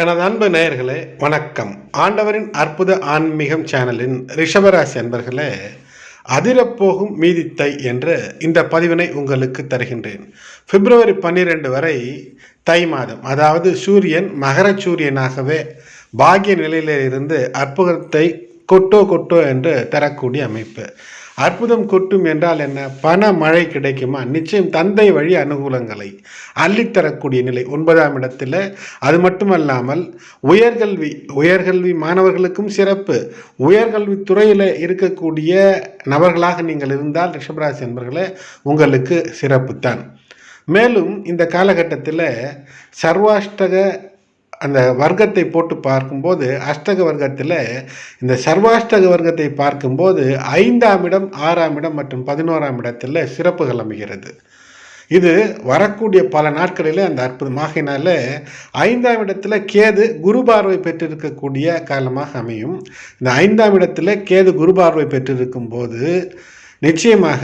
எனது அன்பு நேயர்களே வணக்கம். ஆண்டவரின் அற்புத ஆன்மீகம் சேனலின் ரிஷபராசி அன்பர்களே அதிரப்போகும் மீதித்தை என்ற இந்த பதிவினை உங்களுக்கு தருகின்றேன். பிப்ரவரி பன்னிரெண்டு வரை தை மாதம் அதாவது சூரியன் மகர சூரியனாகவே பாகிய நிலையிலிருந்து அற்புதத்தை கொட்டோ கொட்டோ என்று தரக்கூடிய அமைப்பு. அற்புதம் கொட்டும் என்றால் என்ன? பண மழை கிடைக்குமா? நிச்சயம் தந்தை வழி அனுகூலங்களை அள்ளித்தரக்கூடிய நிலை ஒன்பதாம் இடத்தில். அது மட்டுமல்லாமல் உயர்கல்வி உயர்கல்வி மாணவர்களுக்கும் சிறப்பு. உயர்கல்வி துறையில் இருக்கக்கூடிய நபர்களாக நீங்கள் இருந்தால் ரிஷபராசி என்பர்களே உங்களுக்கு சிறப்பு தான் மேலும் இந்த காலகட்டத்தில் சர்வாஷ்டக அந்த வர்க்கத்தை போட்டு பார்க்கும்போது அஷ்டக வர்க்கத்தில் இந்த சர்வாஷ்டக வர்க்கத்தை பார்க்கும்போது ஐந்தாம் இடம் ஆறாம் இடம் மற்றும் பதினோராம் இடத்தில் சிறப்புகள் அமைகிறது. இது வரக்கூடிய பல நாட்களில் அந்த அற்புதமாகினால ஐந்தாம் இடத்துல கேது குரு பார்வை பெற்றிருக்கக்கூடிய காலமாக அமையும். இந்த ஐந்தாம் இடத்துல கேது குரு பார்வை பெற்றிருக்கும் போது நிச்சயமாக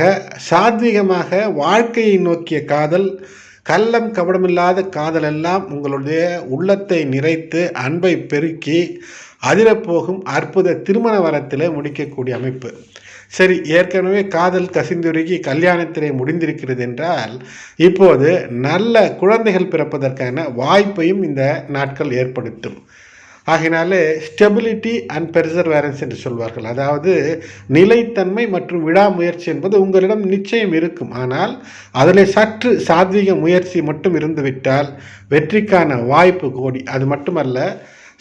சாத்வீகமாக வாழ்க்கையை நோக்கிய காதல் கள்ளம் கபடமில்லாத காதலெல்லாம் உங்களுடைய உள்ளத்தை நிறைத்து அன்பை பெருக்கி அதிரப்போகும் அற்புத திருமண வரத்தில் முடிக்கக்கூடிய அமைப்பு. சரி ஏற்கனவே காதல் கசிந்துருகி கல்யாணத்திலே முடிந்திருக்கிறது என்றால் இப்போது நல்ல குழந்தைகள் பிறப்பதற்கான வாய்ப்பையும் இந்த நாட்கள் ஏற்படுத்தும். ஆகினாலே ஸ்டெபிலிட்டி அண்ட் பெர்சர்வேரன்ஸ் என்று சொல்வார்கள். அதாவது நிலைத்தன்மை மற்றும் விடாமுயற்சி என்பது உங்களிடம் நிச்சயம் இருக்கும். ஆனால் அதில் சற்று சாத்வீக முயற்சி மட்டும் இருந்துவிட்டால் வெற்றிக்கான வாய்ப்பு கோடி. அது மட்டுமல்ல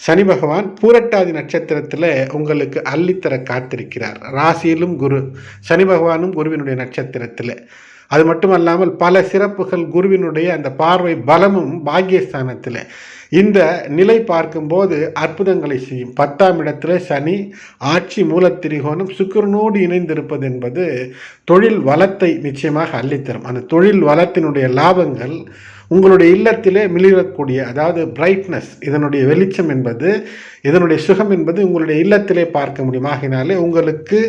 சனி பகவான் பூரட்டாதி நட்சத்திரத்தில் உங்களுக்கு அள்ளித்தர காத்திருக்கிறார். ராசியிலும் குரு சனி பகவானும் குருவினுடைய நட்சத்திரத்தில். அது மட்டுமல்லாமல் பல சிறப்புகள் குருவினுடைய அந்த பார்வை பலமும் பாக்கியஸ்தானத்தில் இந்த நிலை பார்க்கும்போது அற்புதங்களை செய்யும். பத்தாம் இடத்துல சனி ஆட்சி மூலத்திரிகோணம் சுக்கிரனோடு இணைந்திருப்பது என்பது தொழில் வளத்தை நிச்சயமாக அள்ளித்தரும். அந்த தொழில் வளத்தினுடைய லாபங்கள் உங்களுடைய இல்லத்திலே மிளிரக்கூடிய அதாவது பிரைட்னஸ் இதனுடைய வெளிச்சம் என்பது இதனுடைய சுகம் என்பது உங்களுடைய இல்லத்திலே பார்க்க முடியும். ஆகினாலே உங்களுக்கு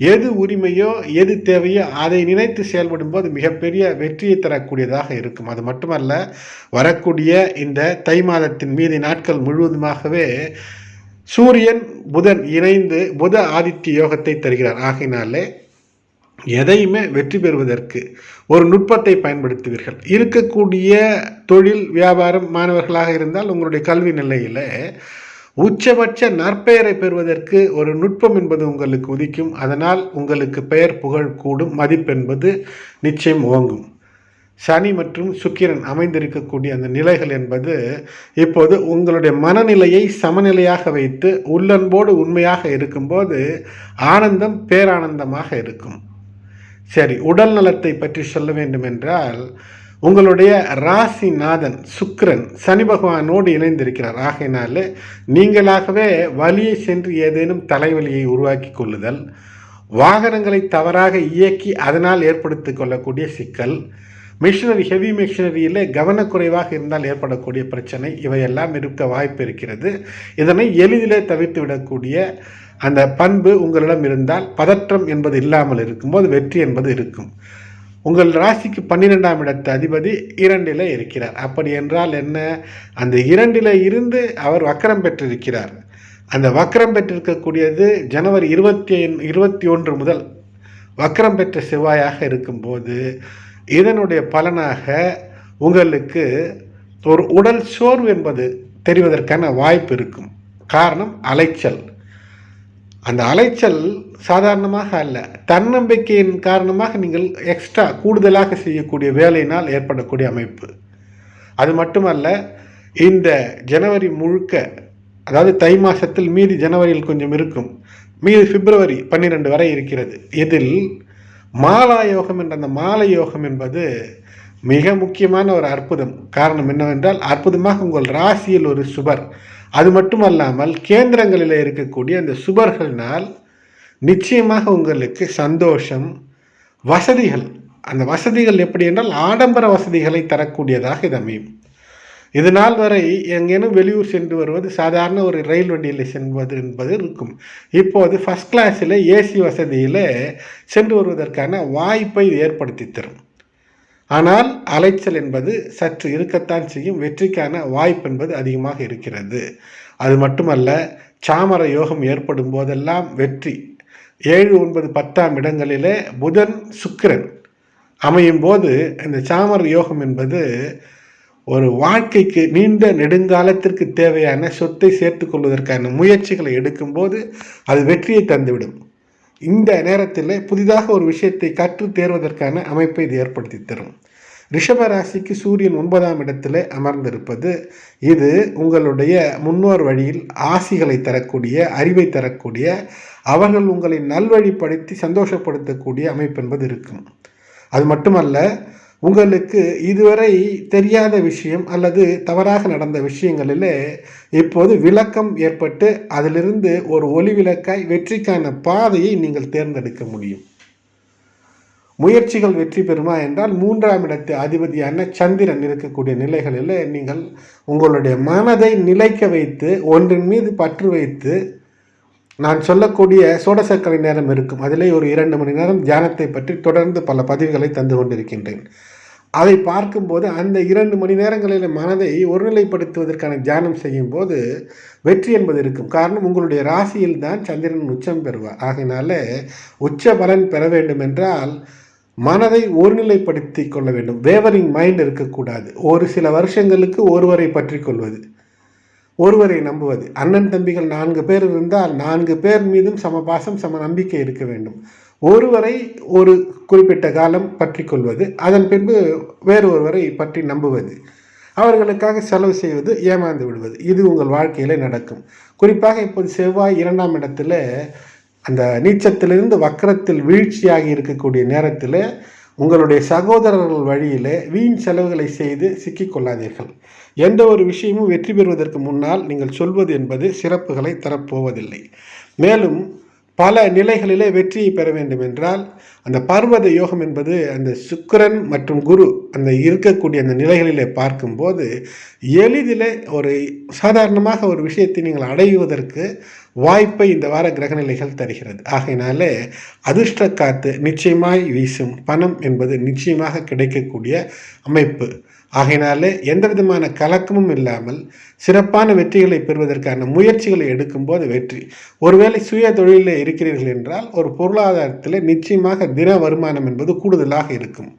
எது உரிமையோ எது தேவையோ அதை நினைத்து செயல்படும் போது மிகப்பெரிய வெற்றியை தரக்கூடியதாக இருக்கும். அது மட்டுமல்ல வரக்கூடிய இந்த தை மாதத்தின் மீதி நாட்கள் முழுவதுமாகவே சூரியன் புதன் இணைந்து புத ஆதித்ய யோகத்தை தருகிறார். ஆகினாலே எதையுமே வெற்றி பெறுவதற்கு ஒரு நுட்பத்தை பயன்படுத்துவீர்கள். இருக்கக்கூடிய தொழில் வியாபாரம் மாணவர்களாக இருந்தால் உங்களுடைய கல்வி நிலையில் உச்சபட்ச நற்பெயரை பெறுவதற்கு ஒரு நுட்பம் என்பது உங்களுக்கு உதிக்கும். அதனால் உங்களுக்கு பெயர் புகழ் கூடும் மதிப்பென்பது நிச்சயம் ஓங்கும். சனி மற்றும் சுக்கிரன் அமைந்திருக்கக்கூடிய அந்த நிலைகள் என்பது இப்போது உங்களுடைய மனநிலையை சமநிலையாக வைத்து உள்ளன்போடு உண்மையாக இருக்கும்போது ஆனந்தம் பேரானந்தமாக இருக்கும். சரி உடல் நலத்தை பற்றி சொல்ல வேண்டும் என்றால் உங்களுடைய ராசிநாதன் சுக்கிரன் சனி பகவானோடு இணைந்திருக்கிறார். ஆகையினால நீங்களாகவே வழியை சென்று ஏதேனும் தலைவலியை உருவாக்கி கொள்ளுதல் வாகனங்களை தவறாக இயக்கி அதனால் ஏற்படுத்தி கொள்ளக்கூடிய சிக்கல் மிஷினரி ஹெவி மிஷினரியில் கவனக்குறைவாக இருந்தால் ஏற்படக்கூடிய பிரச்சனை இவையெல்லாம் இருக்க வாய்ப்பு இருக்கிறது. இதனை எளிதிலே தவிர்த்து விடக்கூடிய அந்த பண்பு உங்களிடம் இருந்தால் பதற்றம் என்பது இல்லாமல் இருக்கும்போது வெற்றி என்பது இருக்கும். உங்கள் ராசிக்கு பன்னிரெண்டாம் இடத்து அதிபதி இரண்டில் இருக்கிறார். அப்படி என்றால் என்ன? அந்த இரண்டில் இருந்து அவர் வக்கரம் பெற்றிருக்கிறார். அந்த வக்கரம் பெற்றிருக்கக்கூடியது ஜனவரி இருபத்தி இருபத்தி ஒன்று முதல் வக்கரம் பெற்ற செவ்வாயாக இருக்கும்போது இதனுடைய பலனாக உங்களுக்கு ஒரு உடல் சோர்வு என்பது தெரிவதற்கான வாய்ப்பு இருக்கும். காரணம் அலைச்சல். அந்த அலைச்சல் சாதாரணமாக அல்ல. தன்னம்பிக்கையின் காரணமாக நீங்கள் எக்ஸ்ட்ரா கூடுதலாக செய்யக்கூடிய வேலையினால் ஏற்படக்கூடிய அமைப்பு. அது மட்டுமல்ல இந்த ஜனவரி முழுக்க அதாவது தை மாதத்தில் மீதி ஜனவரியில் கொஞ்சம் இருக்கும். மீதி பிப்ரவரி பன்னிரெண்டு வரை இருக்கிறது. இதில் மாலா யோகம் என்ற அந்த மாலை யோகம் என்பது மிக முக்கியமான ஒரு அற்புதம். காரணம் என்னவென்றால் அற்புதமாக உங்கள் ராசியில் ஒரு சுபர் அது மட்டுமல்லாமல் கேந்திரங்களில் இருக்கக்கூடிய அந்த சுபர்களினால் நிச்சயமாக உங்களுக்கு சந்தோஷம் வசதிகள். அந்த வசதிகள் எப்படி என்றால் ஆடம்பர வசதிகளை தரக்கூடியதாக இது அமையும். இது நாள் வரை எங்கேனும் வெளியூர் சென்று வருவது சாதாரண ஒரு ரயில் வண்டியில் செல்வது என்பது இருக்கும். இப்போது ஃபஸ்ட் கிளாஸில் ஏசி வசதியில் சென்று வருவதற்கான வாய்ப்பை ஏற்படுத்தி தரும். ஆனால் அலைச்சல் என்பது சற்று இருக்கத்தான் செய்யும் வெற்றிக்கான வாய்ப்பு என்பது அதிகமாக இருக்கிறது. அது மட்டுமல்ல சாமர யோகம் ஏற்படும் போதெல்லாம் வெற்றி. ஏழு ஒன்பது பத்தாம் இடங்களிலே புதன் சுக்கிரன். அமையும் போது இந்த சாமர யோகம் என்பது ஒரு வாழ்க்கைக்கு நீண்ட நெடுங்காலத்திற்கு தேவையான சொத்தை சேர்த்து கொள்வதற்கான முயற்சிகளை எடுக்கும்போது அது வெற்றியை தந்துவிடும். இந்த நேரத்தில் புதிதாக ஒரு விஷயத்தை கற்று தேர்வதற்கான அமைப்பை இது ஏற்படுத்தி தரும். ரிஷப ராசிக்கு சூரியன் ஒன்பதாம் இடத்தில் அமர்ந்திருப்பது இது உங்களுடைய முன்னோர் வழியில் ஆசிகளை தரக்கூடிய அறிவை தரக்கூடிய அவர்கள் உங்களை நல்வழிப்படுத்தி சந்தோஷப்படுத்தக்கூடிய அமைப்பு என்பது இருக்கும். அது மட்டுமல்ல உங்களுக்கு இதுவரை தெரியாத விஷயம் அல்லது தவறாக நடந்த விஷயங்களில் இப்போது விளக்கம் ஏற்பட்டு அதிலிருந்து ஒரு ஒளி விளக்காய் வெற்றிக்கான பாதையை நீங்கள் தேர்ந்தெடுக்க முடியும். முயற்சிகள் வெற்றி பெறுமா என்றால் மூன்றாம் இடத்து அதிபதியான சந்திரன் இருக்கக்கூடிய நிலைகளில் நீங்கள் உங்களுடைய மனதை நிலைக்க வைத்து ஒன்றின் மீது பற்று வைத்து நான் சொல்லக்கூடிய சோடசக்கரை நேரம் இருக்கும். அதிலே ஒரு இரண்டு மணி நேரம் தியானத்தை பற்றி தொடர்ந்து பல பதிவுகளை தந்து கொண்டிருக்கின்றேன். அதை பார்க்கும்போது அந்த இரண்டு மணி நேரங்களில் மனதை ஒருநிலைப்படுத்துவதற்கான தியானம் செய்யும் போது வெற்றி என்பது இருக்கும். காரணம் உங்களுடைய ராசியில் தான் சந்திரன் உச்சம் பெறுவார். ஆகையினால உச்ச பலன் பெற வேண்டும் என்றால் மனதை ஒருநிலைப்படுத்தி கொள்ள வேண்டும். வேவரிங் மைண்ட் இருக்கக்கூடாது. ஒரு சில வருஷங்களுக்கு ஒருவரை பற்றி கொள்வது ஒருவரை நம்புவது. அண்ணன் தம்பிகள் நான்கு பேர் இருந்தால் நான்கு பேர் மீதும் சம பாசம் சம நம்பிக்கை இருக்க வேண்டும். ஒருவரை ஒரு குறிப்பிட்ட காலம் பற்றி கொள்வது அதன் பின்பு வேறு ஒருவரை பற்றி நம்புவது. அவர்களுக்காக செலவு செய்வது ஏமாந்து விடுவது. இது உங்கள் வாழ்க்கையில் நடக்கும். குறிப்பாக இப்போது செவ்வாய் இரண்டாம் இடத்துல அந்த நீச்சத்திலிருந்து வக்கரத்தில் வீழ்ச்சியாகி இருக்கக்கூடிய நேரத்தில் உங்களுடைய சகோதரர்கள் வழியில் வீண் செலவுகளை செய்து சிக்கிக்கொள்ளாதீர்கள் எந்த ஒரு விஷயமும் வெற்றி பெறுவதற்கு முன்னால் நீங்கள் சொல்வது என்பது சிறப்புகளை தரப்போவதில்லை. மேலும் பல நிலைகளிலே வெற்றியை பெற வேண்டும் என்றால் அந்த பர்வத யோகம் என்பது அந்த சுக்கரன் மற்றும் குரு அந்த இருக்கக்கூடிய அந்த நிலைகளிலே பார்க்கும்போது எளிதில் ஒரு சாதாரணமாக ஒரு விஷயத்தை நீங்கள் அடைவதற்கு வாய்ப்பை இந்த வார கிரகநிலைகள் தருகிறது. ஆகையினாலே அதிர்ஷ்ட காத்து நிச்சயமாய் வீசும் பணம் என்பது நிச்சயமாக கிடைக்கக்கூடிய அமைப்பு. ஆகையினாலே எந்த விதமான கலக்கமும் இல்லாமல் சிறப்பான வெற்றிகளை பெறுவதற்கான முயற்சிகளை எடுக்கும்போது வெற்றி. ஒருவேளை சுய தொழிலில் இருக்கிறீர்கள் என்றால் ஒரு பொருளாதாரத்தில் நிச்சயமாக தின வருமானம் என்பது கூடுதலாக இருக்கும்.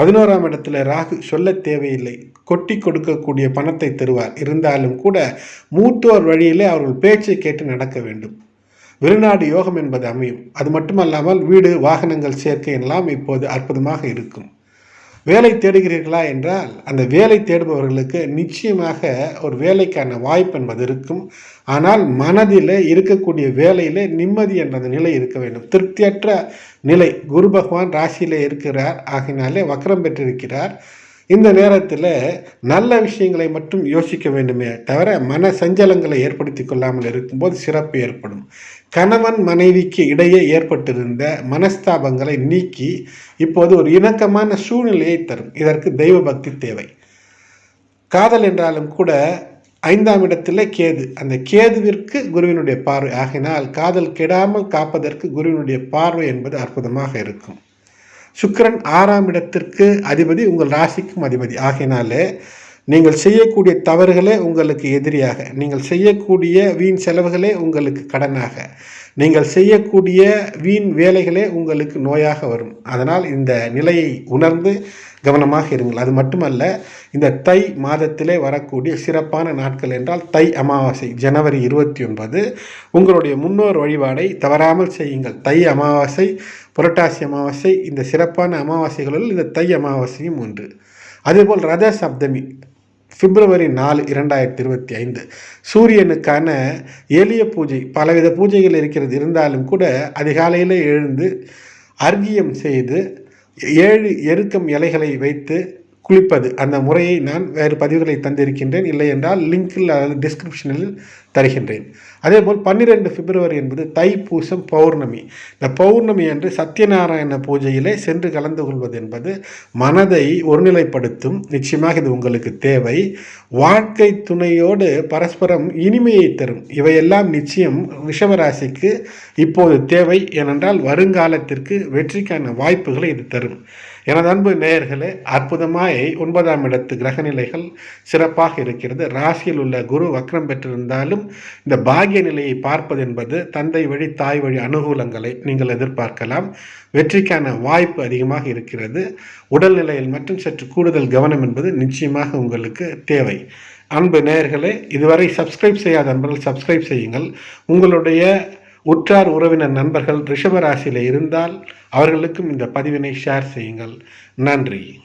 பதினோராம் இடத்துல ராகு சொல்ல தேவையில்லை. கொட்டி கொடுக்கக்கூடிய பணத்தை தருவார். இருந்தாலும் கூட மூத்தோர் வழியிலே அவர்கள் பேச்சை கேட்டு நடக்க வேண்டும். வெளிநாடு யோகம் என்பது அமையும். அது மட்டுமல்லாமல் வீடு வாகனங்கள் சேர்க்கை எல்லாம் இப்போது அற்புதமாக இருக்கும். வேலை தேடுகிறீர்களா என்றால் அந்த வேலை தேடுபவர்களுக்கு நிச்சயமாக ஒரு வேலைக்கான வாய்ப்பு என்பது இருக்கும். ஆனால் மனதில் இருக்கக்கூடிய வேலையில் நிம்மதி என்ற நிலை இருக்க வேண்டும். திருப்தியற்ற நிலை குரு பகவான் ராசியில் இருக்கிறார். ஆகினாலே வக்கரம் பெற்றிருக்கிறார். இந்த நேரத்தில் நல்ல விஷயங்களை மட்டும் யோசிக்க வேண்டுமே தவிர மன சஞ்சலங்களை ஏற்படுத்தி கொள்ளாமல் இருக்கும்போது சிறப்பு ஏற்படும். கணவன் மனைவிக்கு இடையே ஏற்பட்டிருந்த மனஸ்தாபங்களை நீக்கி இப்போது ஒரு இணக்கமான சூழ்நிலையை தரும். இதற்கு தெய்வ பக்தி தேவை. காதல் என்றாலும் கூட ஐந்தாம் இடத்தில் கேது. அந்த கேதுவிற்கு குருவினுடைய பார்வை. ஆகினால் காதல் கெடாமல் காப்பதற்கு குருவினுடைய பார்வை என்பது அற்புதமாக இருக்கும். சுக்கரன் ஆறாம் இடத்திற்கு அதிபதி உங்கள் ராசிக்கும் அதிபதி. ஆகினாலே நீங்கள் செய்யக்கூடிய தவறுகளே உங்களுக்கு எதிரியாக நீங்கள் செய்யக்கூடிய வீண் செலவுகளே உங்களுக்கு கடனாக. நீங்கள் செய்யக்கூடிய வீண் வேலைகளே உங்களுக்கு நோயாக வரும். அதனால் இந்த நிலையை உணர்ந்து கவனமாக இருங்கள். அது மட்டுமல்ல இந்த தை மாதத்திலே வரக்கூடிய சிறப்பான நாட்கள் என்றால் தை அமாவாசை ஜனவரி இருபத்தி ஒன்பது உங்களுடைய முன்னோர் வழிபாடை தவறாமல் செய்யுங்கள். தை அமாவாசை புரட்டாசி அமாவாசை இந்த சிறப்பான அமாவாசைகளுள் இந்த தை அமாவாசையும் ஒன்று. அதேபோல் ரத சப்தமி பிப்ரவரி நாலு இரண்டாயிரத்தி இருபத்தி ஐந்து சூரியனுக்கான எளிய பூஜை பலவித பூஜைகள் இருக்கிறது. இருந்தாலும் கூட அதிகாலையில் எழுந்து அர்க்கியம் செய்து ஏழு எருக்கம் இலைகளை வைத்து குளிப்பது. அந்த முறையை நான் வேறு பதிவுகளை தந்திருக்கின்றேன். இல்லை என்றால் லிங்கில் அல்லது டிஸ்கிரிப்ஷனில் தருகின்றேன். அதேபோல் பன்னிரெண்டு பிப்ரவரி என்பது தைப்பூசம் பௌர்ணமி. இந்த பௌர்ணமி அன்று சத்யநாராயண பூஜையிலே சென்று கலந்து கொள்வது என்பது மனதை ஒருநிலைப்படுத்தும். நிச்சயமாக இது உங்களுக்கு தேவை. வாழ்க்கை துணையோடு பரஸ்பரம் இனிமையை தரும். இவையெல்லாம் நிச்சயம் ரிஷபராசிக்கு இப்போது தேவை. ஏனென்றால் வருங்காலத்திற்கு வெற்றிக்கான வாய்ப்புகளை இது தரும். எனது அன்பு நேயர்களே அற்புதமாய் ஒன்பதாம் இடத்து கிரகநிலைகள் சிறப்பாக இருக்கிறது. ராசியில் உள்ள குரு வக்ரம் பெற்றிருந்தாலும் இந்த பாகிய நிலையை பார்ப்பது என்பது தந்தை வழி தாய் வழி அனுகூலங்களை நீங்கள் எதிர்பார்க்கலாம். வெற்றிக்கான வாய்ப்பு அதிகமாக இருக்கிறது. உடல்நிலையில் மற்றும் சற்று கூடுதல் கவனம் என்பது நிச்சயமாக உங்களுக்கு தேவை. அன்பு நேயர்களே இதுவரை சப்ஸ்கிரைப் செய்யாத அன்பர்கள் சப்ஸ்கிரைப் செய்யுங்கள். உங்களுடைய உற்றார் உறவினர் நண்பர்கள் ரிஷபராசியில் இருந்தால் அவர்களுக்கும் இந்த பதிவினை ஷேர் செய்யுங்கள். நன்றி.